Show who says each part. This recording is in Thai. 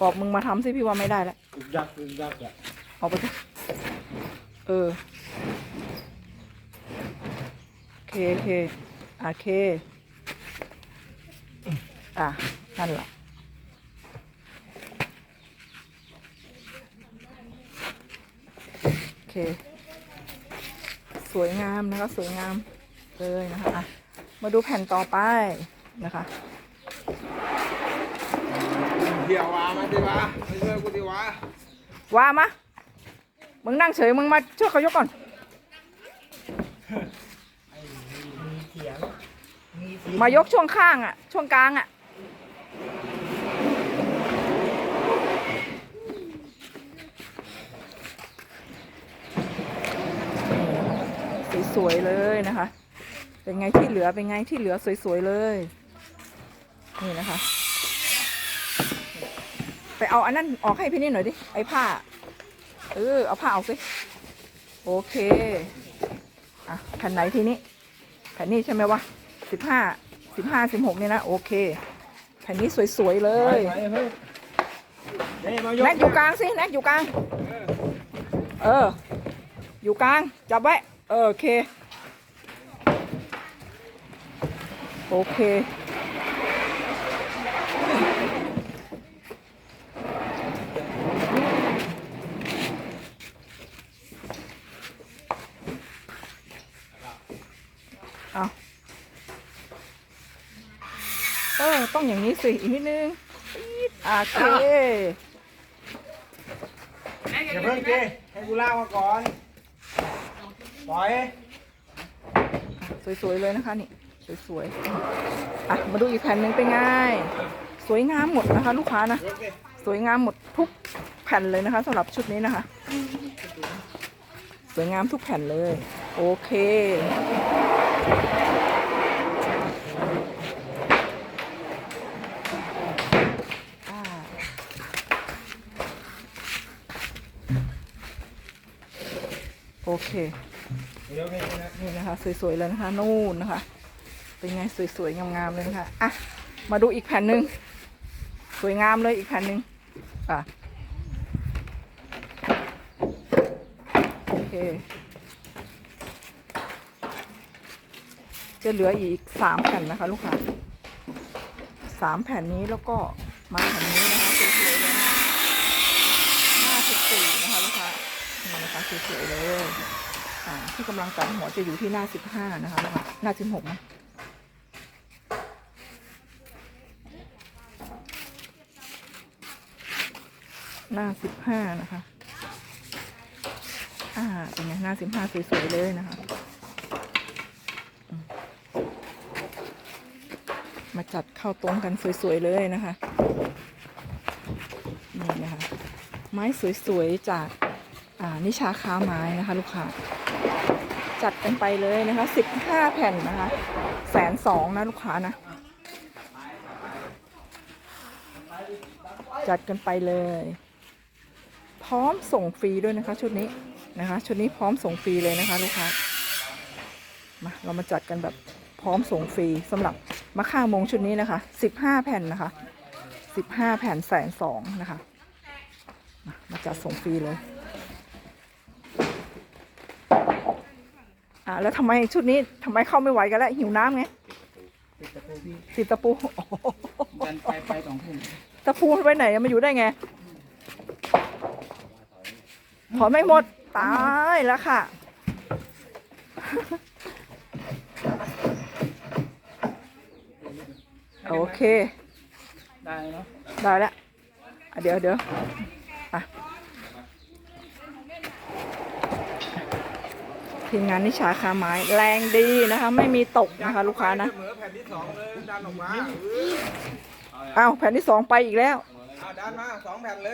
Speaker 1: ปอบมึงมาทำสิพี่ว่าไม่ได้แล้ว
Speaker 2: อึกยักอึกยักอะ
Speaker 1: ออกไปสิเออเคเคอะเค อะ นั่นแหละโอเค สวยงามนะคะ สวยงามเลยนะคะอะมาดูแผ่นต่อไปนะคะ
Speaker 2: เดี๋ยววามาดิวะมาช่วยกูดิวะ
Speaker 1: ว่ามา มึงนั่งเฉย มึงมาช่วยเขายกก่อนมายกช่วงข้างอะ ช่วงกลางอะ สวยๆเลยนะคะ เป็นไงที่เหลือ เป็นไงที่เหลือสวยๆเลย นี่นะคะ ไปเอาอันนั้นออกให้พี่นี่หน่อยดิ ไอ้ผ้า เออ เอาผ้าออกสิ โอเค อะแผ่นไหนทีนี้ แผ่นนี้ใช่ไหมวะสิบห้า สิบห้าสิบหกเนี่ยนะ โอเค แผ่นนี้สวยๆเลย
Speaker 2: ไปเฮ้ยนี่มายก
Speaker 1: แน็กอยู่กลางสิแน็กอยู่กลาง เออ อยู่กลาง จับไว้ เออ โอเค โอเค เออ ต้องอย่างนี้สิอีกนิดนึงปี๊ดโอเค
Speaker 2: อย่าเพิ่งเกให้กูลากมาก่อน ปล่อย
Speaker 1: สวยๆเลยนะคะนี่ สวยๆ อะ มาดูอีกแผ่นหนึ่งเป็นไง สวยงามหมดนะคะ ลูกค้านะ
Speaker 2: ยกดิ
Speaker 1: สวยงามหมดทุกแผ่นเลยนะคะสำหรับชุดนี้นะคะ สวยงามทุกแผ่นเลย โอเค โอเค
Speaker 2: นะ
Speaker 1: นี่นะคะ สวยๆเลยนะคะนู่นนะคะ เป็นไงสวยๆงามๆเลยนะคะอะมาดูอีกแผ่นหนึ่งสวยงามเลยอีกแผ่นหนึ่งอะโอเคจะเหลืออีกสามแผ่นนะคะ ลูกค้าสามแผ่นนี้แล้วก็มาแผ่นนี้นะคะสวยๆเลยห้าสิบสี่นะคะลูกค้า นะคะสวยๆเลยอ่าที่กำลังตัดหัวจะอยู่ที่หน้าสิบห้านะคะลูกค้าหน้าสิบหกนะหน้าสิบห้านะคะ อ่า เป็นไงหน้าสิบห้าสวยๆเลยนะคะ มาจัดเข้าตรงกันสวยๆเลยนะคะ นี่นะคะ ไม้สวยๆจาก นิชาค้าไม้นะคะ ลูกค้าจัดกันไปเลยนะคะสิบห้าแผ่นนะคะแสนสองนะลูกค้านะ จัดกันไปเลย พร้อมส่งฟรีด้วยนะคะ ชุดนี้นะคะ ชุดนี้พร้อมส่งฟรีเลยนะคะ ลูกค้ามาเรามาจัดกันแบบพร้อมส่งฟรีสำหรับมะข่ามงชุดนี้นะคะสิบห้าแผ่นนะคะสิบห้าแผ่นแสนสองนะคะ มามาจัดส่งฟรีเลย อ่าแล้วทำไมชุดนี้ทำไมเข้าไม่ไหวกันแล้วหิวน้ำไงติดตะปูโอ้โห
Speaker 2: ดันไปไปสองทุ่ม
Speaker 1: ตะปูมันไปไหนอะมาอยู่ได้ไงถอนไม่หมด ตายแล้วค่ะ โอเค
Speaker 2: ได้เนาะ
Speaker 1: ได้แล้วอะเดี๋ยวเดี๋ยวอะ ทีมงานนิชาคาไม้แรงดีนะคะ ไม่มีตกนะคะ ลูกค้านะ
Speaker 2: เสมอแผ่นที่สองเลยดันออกมา
Speaker 1: อ้าวแผ่นที่สองไปอีกแล้ว
Speaker 2: เอาดันมาสองแผ่นเลย